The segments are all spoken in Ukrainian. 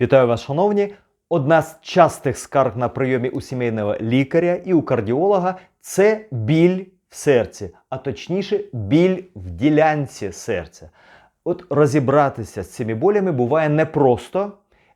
Вітаю вас, шановні! Одна з частих скарг на прийомі у сімейного лікаря і у кардіолога це біль в серці, а точніше, біль в ділянці серця. От розібратися з цими болями буває непросто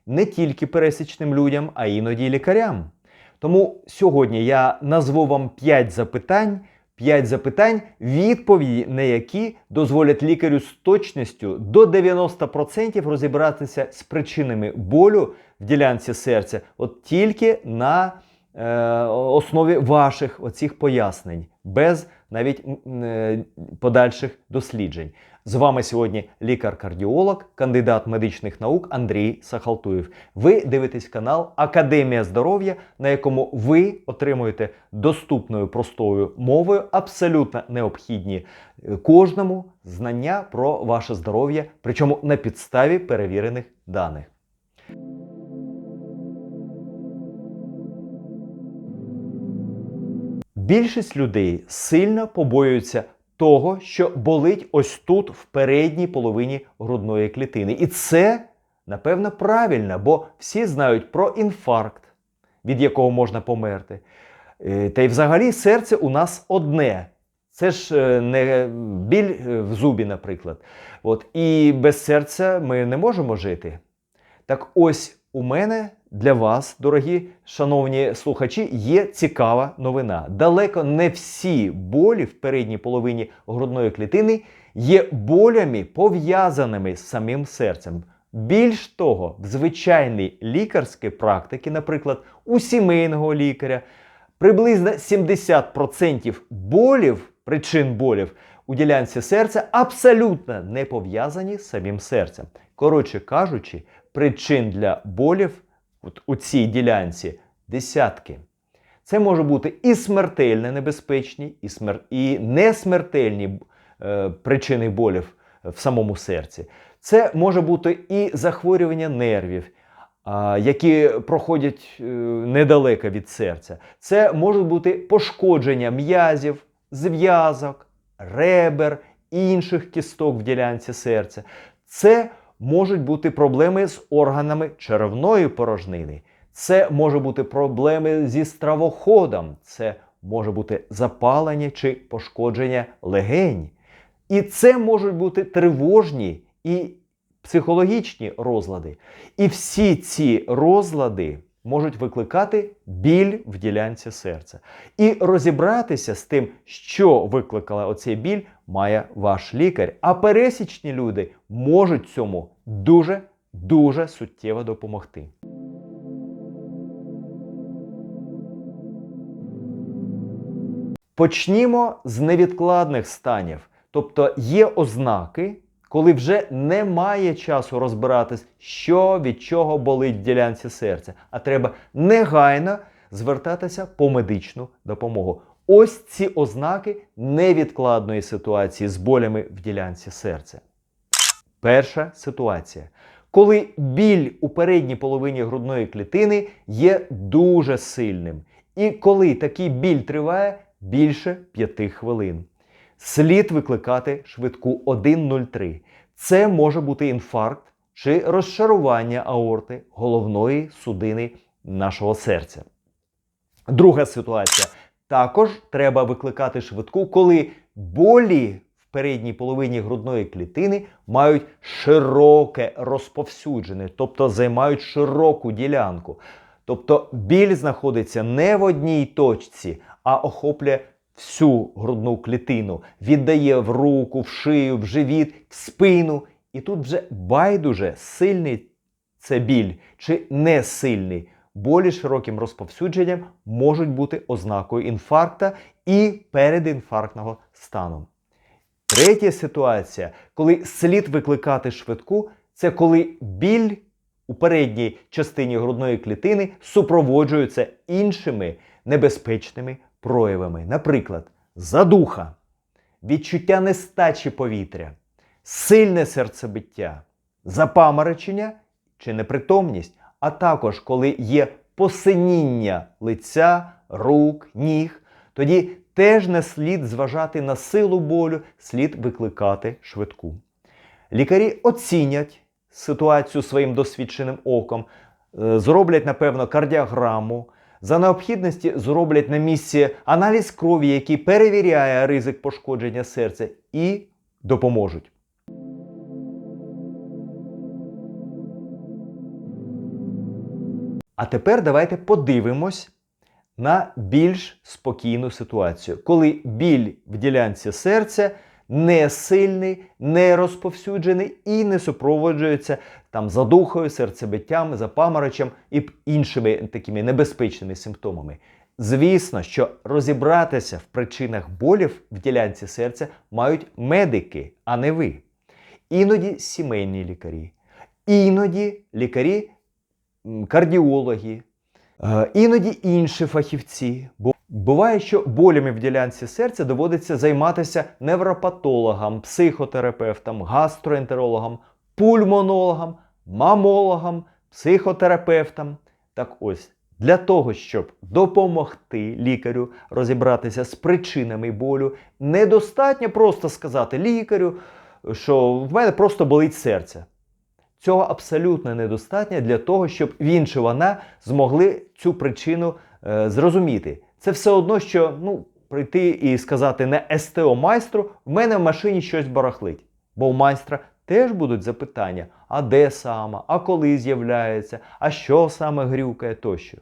не тільки пересічним людям, а іноді лікарям. Тому сьогодні я назву вам 5 запитань, 5 запитань, відповіді на які дозволять лікарю з точністю до 90% розібратися з причинами болю в ділянці серця, от тільки на е, основі ваших оцих пояснень, без навіть е, подальших досліджень. З вами сьогодні лікар-кардіолог, кандидат медичних наук Андрій Сахалтуєв. Ви дивитесь канал Академія здоров'я, на якому ви отримуєте доступною простою мовою абсолютно необхідні е, кожному знання про ваше здоров'я, причому на підставі перевірених даних. Більшість людей сильно побоюються того, що болить ось тут, в передній половині грудної клітини. І це, напевно, правильно, бо всі знають про інфаркт, від якого можна померти. Е, Та й взагалі серце у нас одне. Це ж е, не біль е, в зубі, наприклад. От. І без серця ми не можемо жити. Так ось у мене для вас, дорогі шановні слухачі, є цікава новина. Далеко не всі болі в передній половині грудної клітини є болями, пов'язаними з самим серцем. Більш того, в звичайній лікарській практиці, наприклад, у сімейного лікаря, приблизно 70% болів, причин болів у ділянці серця абсолютно не пов'язані з самим серцем. Коротше кажучи, причин для болів от у цій ділянці десятки. Це може бути і смертельно небезпечні, і, смер... і несмертельні е, причини болів в самому серці. Це може бути і захворювання нервів, а, які проходять е, недалеко від серця. Це може бути пошкодження м'язів, зв'язок, ребер, інших кісток в ділянці серця. Це можуть бути проблеми з органами черевної порожнини. Це може бути проблеми зі стравоходом, це може бути запалення чи пошкодження легень. І це можуть бути тривожні і психологічні розлади. І всі ці розлади можуть викликати біль в ділянці серця. І розібратися з тим, що викликала оцей біль, має ваш лікар. А пересічні люди можуть цьому дуже дуже суттєво допомогти. Почнімо з невідкладних станів. Тобто є ознаки, коли вже немає часу розбиратись, що від чого болить в ділянці серця, а треба негайно звертатися по медичну допомогу. Ось ці ознаки невідкладної ситуації з болями в ділянці серця. Перша ситуація. Коли біль у передній половині грудної клітини є дуже сильним. І коли такий біль триває більше 5 хвилин. Слід викликати швидку 103. Це може бути інфаркт чи розшарування аорти головної судини нашого серця. Друга ситуація. Також треба викликати швидку, коли болі в передній половині грудної клітини мають широке розповсюджене, тобто займають широку ділянку. Тобто біль знаходиться не в одній точці, а охоплює всю грудну клітину, віддає в руку, в шию, в живіт, в спину. І тут вже байдуже сильний це біль чи не сильний. Болі широким розповсюдженням можуть бути ознакою інфаркта і передінфарктного стану. Третя ситуація, коли слід викликати швидку, це коли біль у передній частині грудної клітини супроводжується іншими небезпечними проявами. Наприклад, задуха, відчуття нестачі повітря, сильне серцебиття, запаморочення чи непритомність, а також коли є посиніння лиця, рук, ніг, тоді теж не слід зважати на силу болю, слід викликати швидку. Лікарі оцінять ситуацію своїм досвідченим оком, е, зроблять, напевно, кардіограму. За необхідності зроблять на місці аналіз крові, який перевіряє ризик пошкодження серця, і допоможуть. А тепер давайте подивимось на більш спокійну ситуацію, коли біль в ділянці серця не сильний, не розповсюджений і не супроводжується там задухою, серцебиттям, запаморочем і іншими такими небезпечними симптомами. Звісно, що розібратися в причинах болів в ділянці серця мають медики, а не ви. Іноді сімейні лікарі, іноді лікарі кардіологи, е, іноді інші фахівці. Бо буває, що болями в ділянці серця доводиться займатися невропатологам, психотерапевтам, гастроентерологам, пульмонологам, мамологам, психотерапевтам. Так ось, для того, щоб допомогти лікарю розібратися з причинами болю, недостатньо просто сказати лікарю, що в мене просто болить серце. Цього абсолютно недостатньо для того, щоб він чи вона змогли цю причину е, зрозуміти. Це все одно, що ну, прийти і сказати не СТО майстру, в мене в машині щось барахлить. Бо у майстра теж будуть запитання: а де саме, а коли з'являється, а що саме грюкає тощо.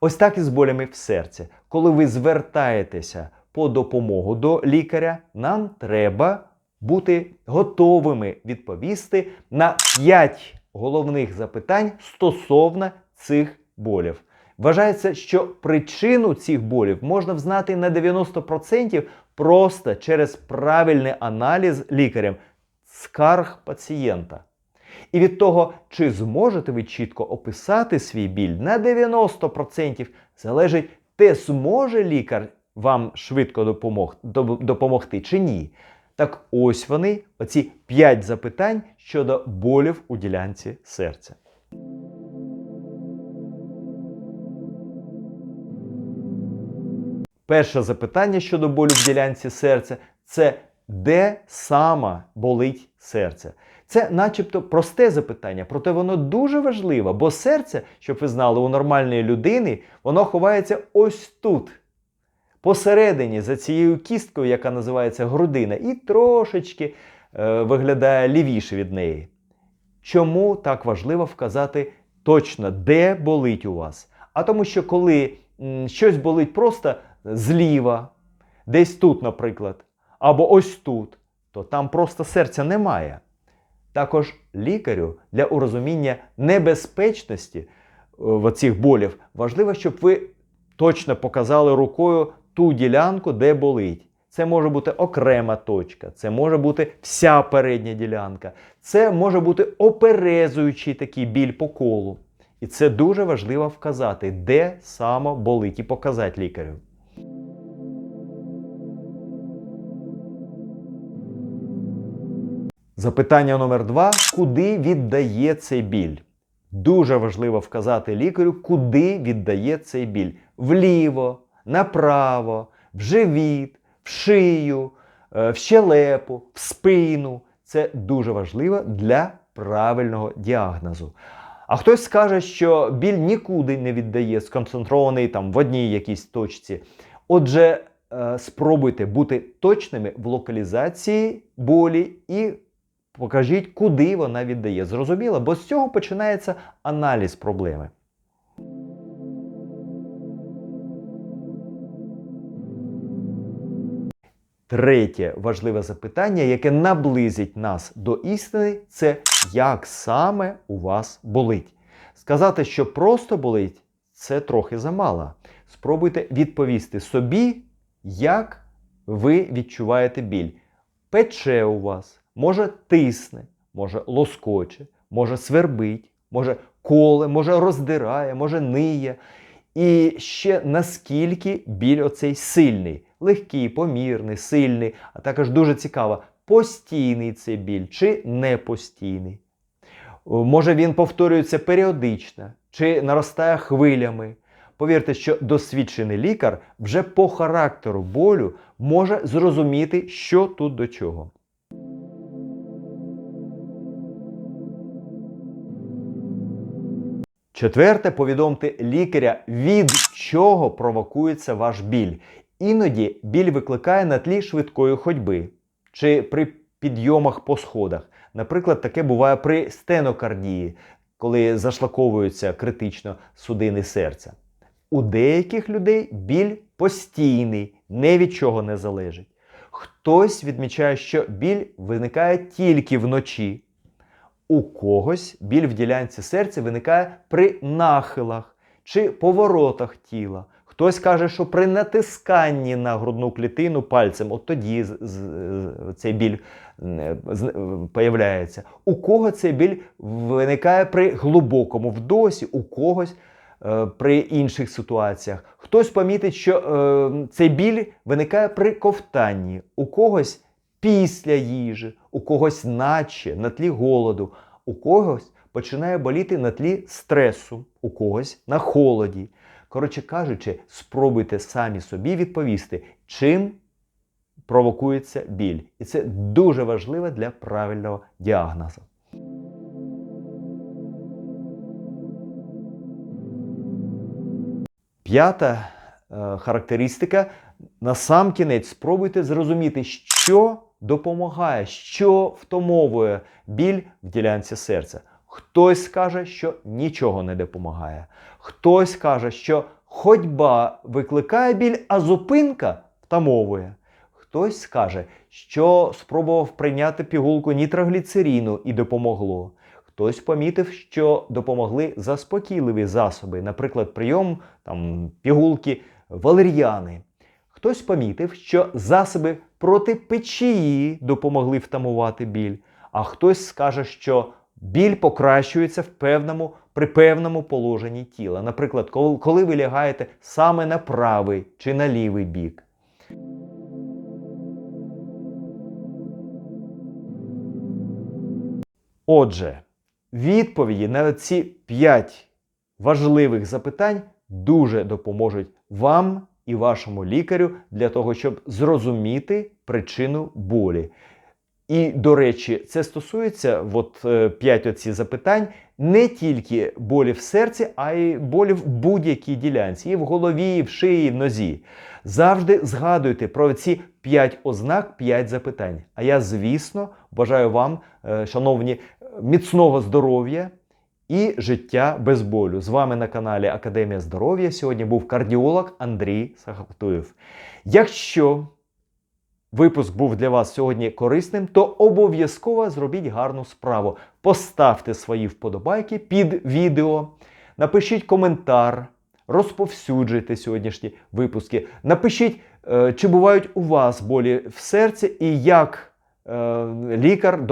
Ось так і з болями в серці. Коли ви звертаєтеся по допомогу до лікаря, нам треба бути готовими відповісти на 5 головних запитань стосовно цих болів. Вважається, що причину цих болів можна взнати на 90% просто через правильний аналіз лікарем скарг пацієнта. І від того, чи зможете ви чітко описати свій біль на 90% залежить те, зможе лікар вам швидко допомог, допомогти чи ні. Так ось вони, оці 5 запитань щодо болів у ділянці серця. Перше запитання щодо болю в ділянці серця це де саме болить серце? Це начебто просте запитання, проте воно дуже важливе, бо серце, щоб ви знали, у нормальної людини, воно ховається ось тут, посередині, за цією кісткою, яка називається грудина, і трошечки е, виглядає лівіше від неї. Чому так важливо вказати точно, де болить у вас? А тому, що коли м, щось болить просто зліва, десь тут, наприклад, або ось тут, то там просто серця немає. Також лікарю для урозуміння небезпечності е, в цих болів важливо, щоб ви точно показали рукою ту ділянку, де болить. Це може бути окрема точка, це може бути вся передня ділянка, це може бути оперезуючий такий біль по колу. І це дуже важливо вказати, де саме болить, і показати лікарю. Запитання номер два: куди віддає цей біль? Дуже важливо вказати лікарю, куди віддає цей біль: вліво, направо, в живіт, в шию, е, в щелепу, в спину. Це дуже важливо для правильного діагнозу. А хтось скаже, що біль нікуди не віддає, сконцентрований там в одній якійсь точці. Отже, е, спробуйте бути точними в локалізації болі і покажіть, куди вона віддає. Зрозуміло? Бо з цього починається аналіз проблеми. Третє важливе запитання, яке наблизить нас до істини, це як саме у вас болить. Сказати, що просто болить, це трохи замало. Спробуйте відповісти собі, як ви відчуваєте біль. Пече у вас, може тисне, може лоскоче, може свербить, може коле, може роздирає, може ниє. І ще наскільки біль оцей сильний, легкий, помірний, сильний, а також дуже цікаво, постійний цей біль чи не постійний. О, Може він повторюється періодично чи наростає хвилями. Повірте, що досвідчений лікар вже по характеру болю може зрозуміти, що тут до чого. Четверте, повідомте лікаря, від чого провокується ваш біль. Іноді біль викликає на тлі швидкої ходьби чи при підйомах по сходах. Наприклад, таке буває при стенокардії, коли зашлаковуються критично судини серця. У деяких людей біль постійний, не від чого не залежить. Хтось відмічає, що біль виникає тільки вночі. У когось біль в ділянці серця виникає при нахилах чи поворотах тіла. Хтось каже, що при натисканні на грудну клітину пальцем, от тоді цей біль е, з- е. У кого цей біль виникає при глибокому вдосі, у когось е, при інших ситуаціях. Хтось помітить, що е, цей біль виникає при ковтанні, у когось після їжі, у когось наче на тлі голоду, у когось починає боліти на тлі стресу, у когось на холоді. Коротше кажучи, спробуйте самі собі відповісти, чим провокується біль. І це дуже важливо для правильного діагнозу. П'ята е, характеристика. Насамкінець спробуйте зрозуміти, що допомагає, що втомовує біль в ділянці серця. Хтось скаже, що нічого не допомагає. Хтось каже, що ходьба викликає біль, а зупинка втамовує. Хтось скаже, що спробував прийняти пігулку нітрогліцеріну і допомогло. Хтось помітив, що допомогли заспокійливі засоби, наприклад, прийом там, пігулки валер'яни. Хтось помітив, що засоби проти печії допомогли втамувати біль, а хтось скаже, що біль покращується в певному, при певному положенні тіла. Наприклад, коли, ви лягаєте саме на правий чи на лівий бік. Отже, відповіді на ці 5 важливих запитань дуже допоможуть вам і вашому лікарю для того, щоб зрозуміти причину болі. І, до речі, це стосується от, е, 5 оці запитань не тільки болі в серці, а й болі в будь-якій ділянці, і в голові, і в шиї, і в нозі. Завжди згадуйте про ці 5 ознак, 5 запитань. А я, звісно, бажаю вам, е, шановні, міцного здоров'я і життя без болю. З вами на каналі Академія здоров'я сьогодні був кардіолог Андрій Сахавтуєв. Якщо випуск був для вас сьогодні корисним, то обов'язково зробіть гарну справу. Поставте свої вподобайки під відео, напишіть коментар, розповсюджуйте сьогоднішні випуски. Напишіть, е, чи бувають у вас болі в серці і як е, лікар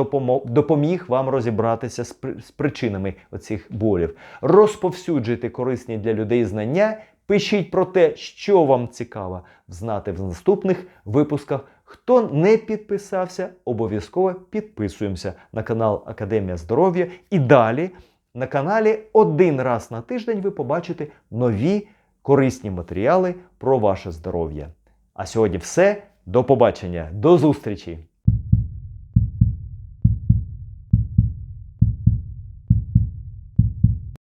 допоміг вам розібратися з при- з причинами оцих болів. Розповсюджуйте корисні для людей знання. Пишіть про те, що вам цікаво знати в наступних випусках. Хто не підписався, обов'язково підписуємося на канал Академія здоров'я. І далі на каналі один раз на тиждень ви побачите нові корисні матеріали про ваше здоров'я. А сьогодні все. До побачення, до зустрічі!